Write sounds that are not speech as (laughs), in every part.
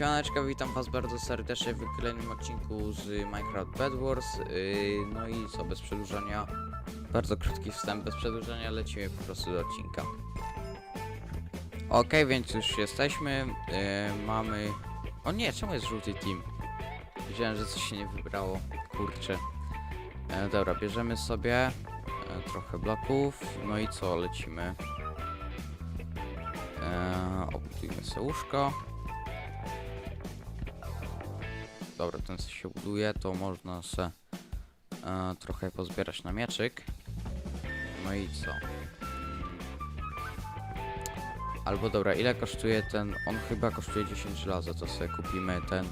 Siemaneczko, witam was bardzo serdecznie w kolejnym odcinku z Minecraft Bed Wars. Yy, no i co, bez przedłużania, bardzo krótki wstęp, bez przedłużania lecimy po prostu do odcinka. Ok, więc już jesteśmy, yy, mamy... O nie, czemu jest żółty team? Wiedziałem, że coś się nie wybrało, kurczę. E, dobra, bierzemy sobie e, trochę bloków, no i co, lecimy. E, obudujmy sobie łóżko. Dobra, ten się buduje, to można se e, trochę pozbierać na mieczyk. No i co? Albo dobra, ile kosztuje ten? On chyba kosztuje 10 żelaza, to sobie kupimy ten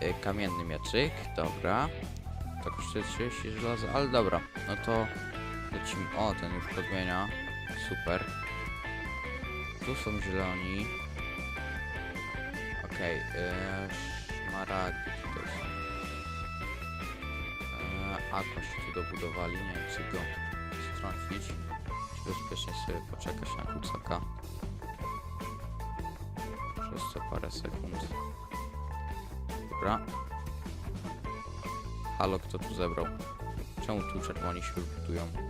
e, kamienny mieczyk. Dobra. To kosztuje 30 żelaza, ale dobra, no to lecimy. O, ten już podmienia. Super. Tu są zieloni. Okej, okay, szmaragdy tutaj są. Eee, aqua się tu dobudowali, nie wiem czy go strącić. Czy bezpiecznie sobie poczekać na kucaka. Przez co parę sekund. Dobra. Halo, kto tu zebrał? Czemu tu czerwoni się budują?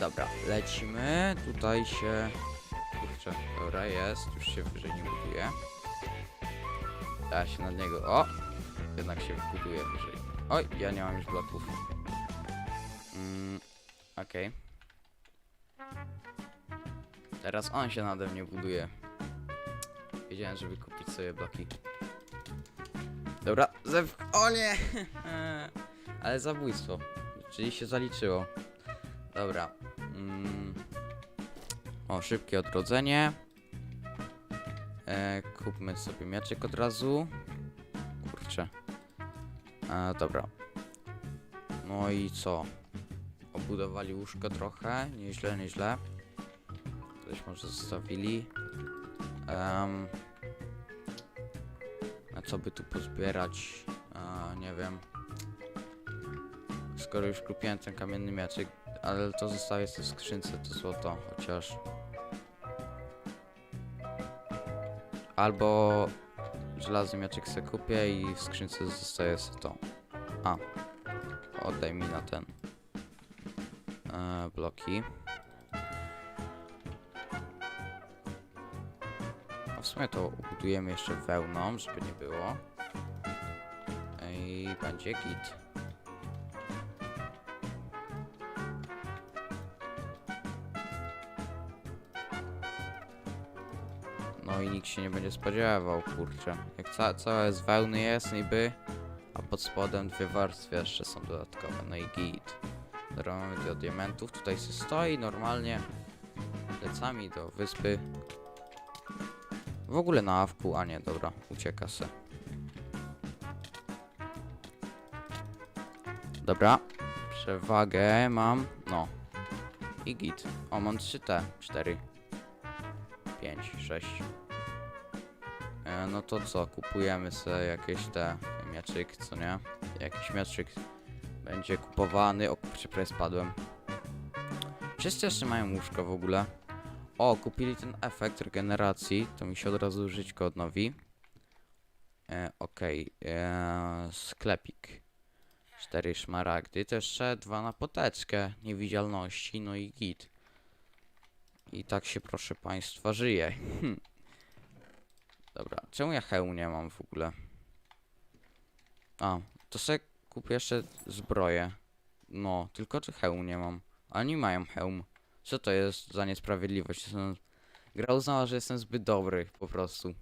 Dobra, lecimy. Tutaj się... Kurczę, dobra, jest. Już się wyżej nie buduje. Ja się nad niego... O! Jednak się buduje wyżej. Oj, ja nie mam już bloków. Mm, Okej. Teraz on się nade mnie buduje. Wiedziałem, żeby kupić sobie bloki. Dobra, zew... O nie! (laughs) Ale zabójstwo. Czyli się zaliczyło. Dobra. O, szybkie odrodzenie. E, kupmy sobie mieczyk od razu. Kurczę. E, dobra. No i co? Obudowali łóżko trochę. Nieźle, nieźle. Coś może zostawili. A co by tu pozbierać? A, nie wiem. Skoro już kupiłem ten kamienny mieczyk, ale to zostawię sobie w skrzynce, to złoto, chociaż... Albo żelazny mieczyk sobie kupię i w skrzynce zostaje sobie to. A, oddaj mi na ten e, bloki. A w sumie to ubudujemy jeszcze wełną, żeby nie było. I będzie git. I nikt się nie będzie spodziewał, kurczę. Jak ca całe z wełny jest niby, a pod spodem dwie warstwy jeszcze są dodatkowe, no i git. Mamy do diamentów, tutaj się stoi normalnie plecami do wyspy. W ogóle na awku, a nie, dobra, ucieka se. Dobra, przewagę mam, no. I git. O, mam 3T, 4, 5, 6. E, no to co, kupujemy sobie jakieś te mieczyk, co nie? Jakiś mieczyk będzie kupowany. O kurczę, prawie spadłem. Wszyscy jeszcze mają łóżko w ogóle. O, kupili ten efekt regeneracji, to mi się od razu żyćko odnowi. E, Okej, e, sklepik. Cztery szmaragdy, to jeszcze dwa na poteczkę niewidzialności, no i git. I tak się, proszę państwa, żyje. Hm. Dobra, czemu ja hełmu nie mam w ogóle? A, to sobie kupię jeszcze zbroję. No, tylko czy hełmu nie mam. Oni mają hełm. Co to jest za niesprawiedliwość? Jestem... Gra uznała, że jestem zbyt dobry, po prostu.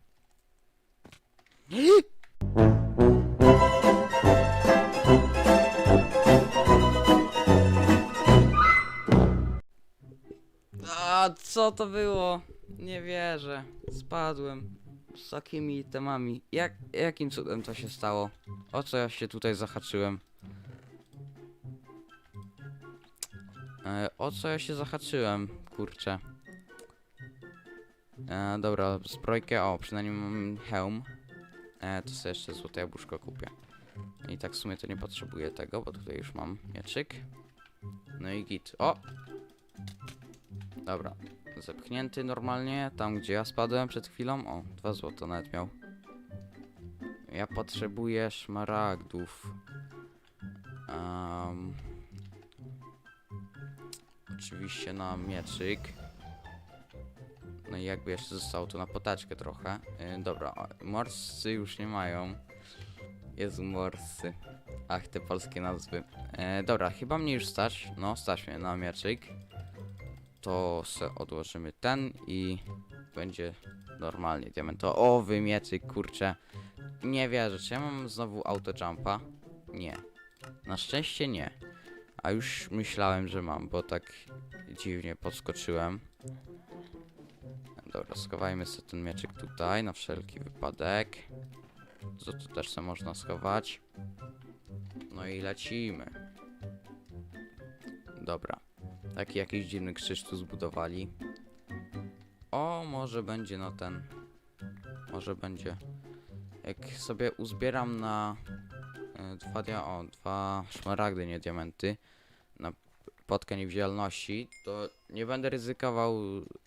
(gasps) A co to było? Nie wierzę. Spadłem. Z takimi temami. Jak, jakim cudem to się stało? O co ja się tutaj zahaczyłem? E, o co ja się zahaczyłem? Kurczę. E, dobra, zbrojkę. O, przynajmniej mam hełm. E, to sobie jeszcze złote jabłuszko kupię. I tak w sumie to nie potrzebuję tego, bo tutaj już mam mieczyk. No i git. O! Dobra. Zepchnięty normalnie, tam gdzie ja spadłem przed chwilą. O, dwa złota nawet miał. Ja potrzebuję szmaragdów. Em, oczywiście na mieczyk. No i jakby jeszcze zostało to na potaczkę trochę. Yy, dobra, morscy już nie mają. Jezu, morscy. Ach, te polskie nazwy. E, dobra, chyba mnie już stać. No, stać mnie na mieczyk. To se odłożymy ten i będzie normalnie diamentowy mieczyk, kurczę. Nie wierzę, czy ja mam znowu autojumpa? Nie. Na szczęście nie. A już myślałem, że mam, bo tak dziwnie podskoczyłem. Dobra, schowajmy sobie ten mieczyk tutaj na wszelki wypadek. Co tu też se można schować. No i lecimy. Dobra. Taki jakiś dziwny krzyż tu zbudowali. O, może będzie no ten. Może będzie. Jak sobie uzbieram na e, dwa dia o, dwa szmaragdy, nie diamenty, na potkę niewidzialności, to nie będę ryzykował,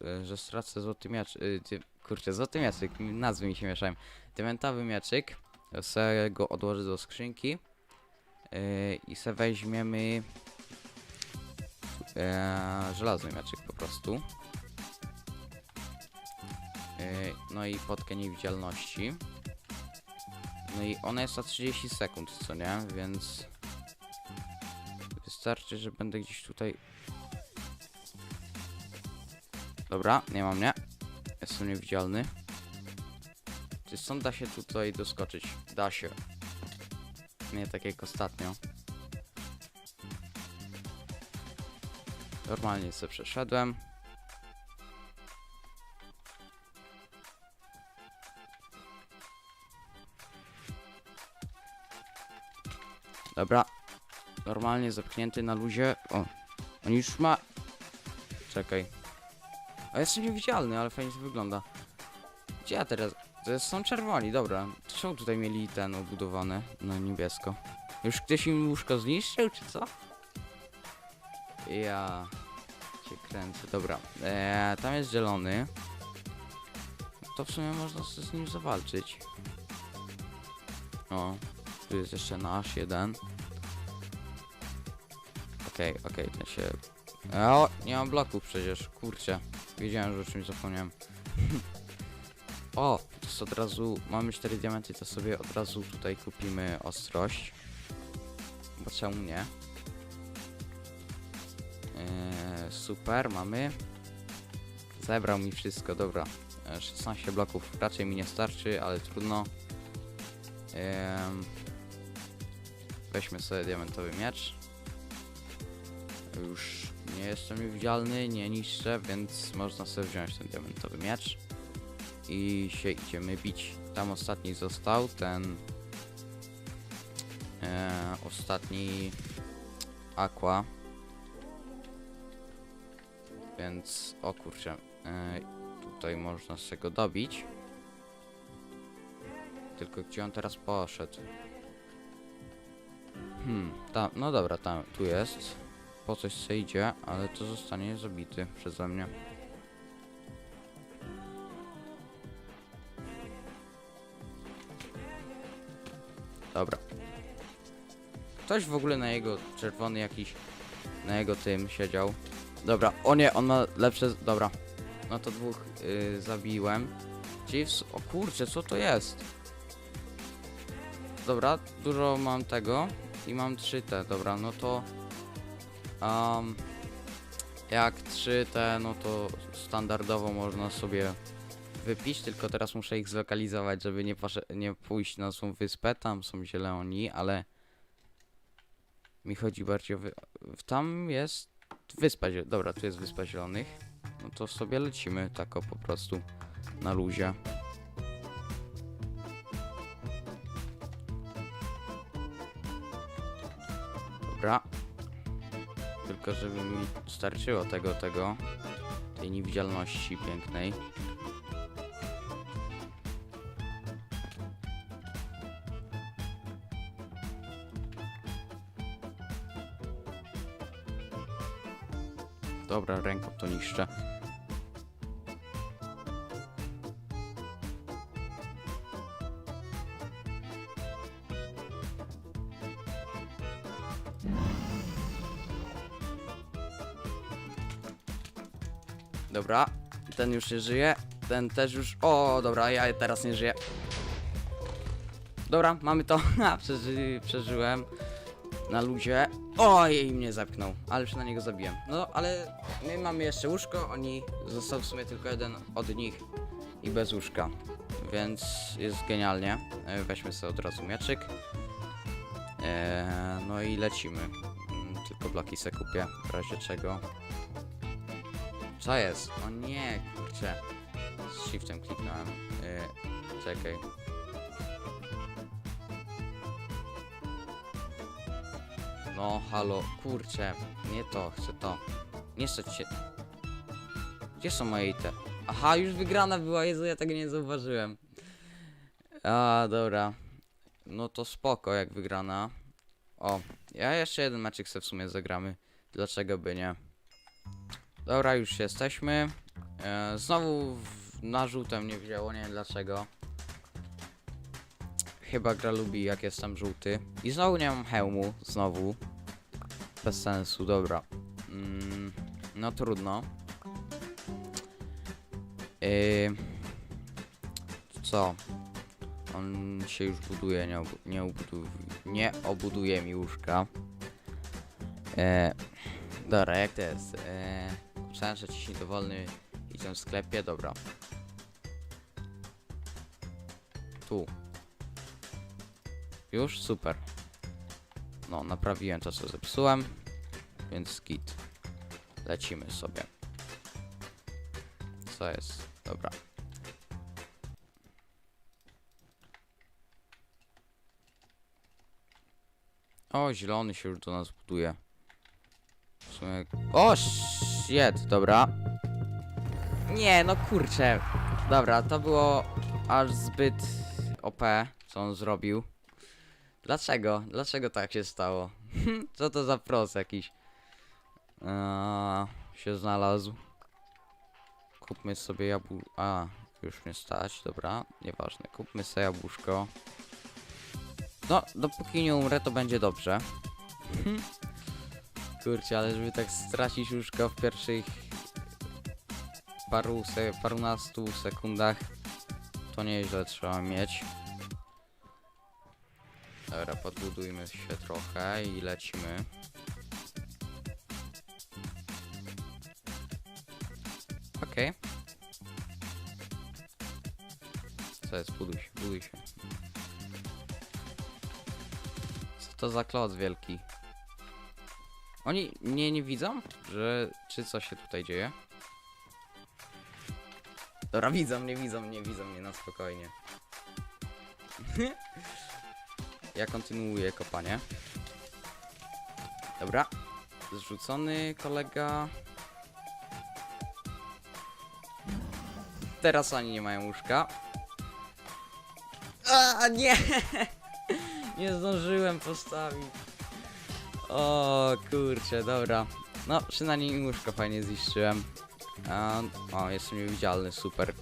e, że stracę złoty miecz. E, dy, kurczę, złoty mieczyk, nazwy mi się mieszają. Diamentowy mieczyk. Se go odłożę do skrzynki. Yy, I se weźmiemy yy, żelazny mieczyk po prostu. Yy, no i potkę niewidzialności. No i ona jest na 30 sekund, co nie? Więc wystarczy, że będę gdzieś tutaj. Dobra, nie mam mnie. Jestem niewidzialny. Czy stąd da się tutaj doskoczyć? Da się. Nie tak jak ostatnio. Normalnie sobie przeszedłem. Dobra. Normalnie zepchnięty na luzie. O, on już ma... Czekaj. A jestem niewidzialny, ale fajnie to wygląda. Gdzie ja teraz? To są czerwoni, dobra. Czemu tutaj mieli ten obudowany na niebiesko? Już ktoś im łóżko zniszczył, czy co? Ja dobra. Eee, tam jest zielony. To w sumie można z nim zawalczyć. O, tu jest jeszcze nasz jeden. Okej, okej, ten się... O, nie mam bloków przecież, kurczę. Wiedziałem, że o czymś zapomniałem. (laughs) O, to jest od razu, mamy 4 diamenty, to sobie od razu tutaj kupimy ostrość. Bo czemu nie? Super, mamy. Zebrał mi wszystko, dobra. E, 16 bloków raczej mi nie starczy, ale trudno. Weźmy sobie diamentowy miecz. Już nie jestem niewidzialny, nie niszczę, więc można sobie wziąć ten diamentowy miecz i się idziemy bić. Tam ostatni został ten e, ostatni aqua. Więc o kurczę, e, tutaj można się go dobić. Tylko gdzie on teraz poszedł? Hmm, tam, no dobra, tam, tu jest. Po coś się idzie, ale to zostanie zabity przeze mnie. Dobra. Ktoś w ogóle na jego czerwony jakiś, na jego tym siedział. Dobra, o nie, on ma lepsze, dobra. No to dwóch yy, zabiłem. Chiefs, o kurczę, co to jest? Dobra, dużo mam tego i mam 3 te, dobra, no to... Um, jak 3 te, no to standardowo można sobie wypić, tylko teraz muszę ich zlokalizować, żeby nie, nie pójść na tą wyspę, tam są zieloni, ale mi chodzi bardziej o tam jest wyspa, dobra, tu jest wyspa zielonych, no to sobie lecimy tak o po prostu na luzie. Dobra. Tylko żeby mi starczyło tego, tego, tej niewidzialności pięknej. Dobra, ręką to niszczę. Dobra, ten już nie żyje, ten też już... O, dobra, ja teraz nie żyję. Dobra, mamy to. (laughs) Przeży, przeżyłem. Na luzie. Oj, mnie zapchnął, ale już na niego zabiłem. No, ale my mamy jeszcze łóżko, oni został w sumie tylko jeden od nich i bez łóżka. Więc jest genialnie. E, Weźmy sobie od razu mieczyk. E, no i lecimy. Mm, Tylko bloki se kupię, w razie czego. Co jest? O nie, kurczę. Z shiftem kliknąłem. E, czekaj. No, halo, kurczę, nie to, chcę to. Nie stać się. Gdzie są moje ite? Aha, już wygrana była, Jezu, ja tego nie zauważyłem. A, dobra. No to spoko, jak wygrana. O, ja jeszcze jeden meczek sobie w sumie zagramy. Dlaczego by nie? Dobra, już jesteśmy. E, znowu w, na żółtem nie wzięło, nie wiem dlaczego. Chyba gra lubi jak jestem żółty. I znowu nie mam hełmu, znowu. Bez sensu, dobra. Mm, no trudno. Yy, co? On się już buduje, nie, obu nie, obudu nie obuduje mi łóżka. E, dobra, jak to jest? E, Myślałem, że ciśnij dowolny item w sklepie, dobra. Tu. Już? Super. No, naprawiłem to, co zepsułem, więc git. Lecimy sobie. Co jest? Dobra. O, zielony się już do nas buduje. W sumie... O, shit, dobra. Nie, no kurczę. Dobra, to było aż zbyt OP, co on zrobił. Dlaczego? Dlaczego tak się stało? (laughs) Co to za pros jakiś? Się znalazł. Kupmy sobie jabłko. A, już nie stać, dobra, nieważne. Kupmy sobie jabłuszko. No, dopóki nie umrę, to będzie dobrze. (laughs) Kurczę, ale żeby tak stracić łóżko w pierwszych paru se, parunastu sekundach, to nieźle trzeba mieć. Dobra, podbudujmy się trochę i lecimy. Okej. Co jest? Buduj się, buduj się. Co to za kloc wielki? Oni mnie nie widzą? Że... Czy co się tutaj dzieje? Dobra, widzą mnie, widzą mnie, widzą mnie na spokojnie. (laughs) Ja kontynuuję kopanie. Dobra. Zrzucony kolega. Teraz oni nie mają łóżka. A nie! (laughs) Nie zdążyłem postawić. O kurczę, dobra. No, przynajmniej łóżko fajnie zniszczyłem. A, o, jestem niewidzialny, super.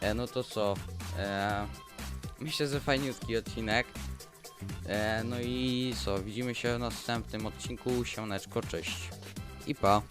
E, no to co? E, myślę, że fajniutki odcinek. E, no i co, widzimy się w następnym odcinku. Siemaneczko, cześć. I pa.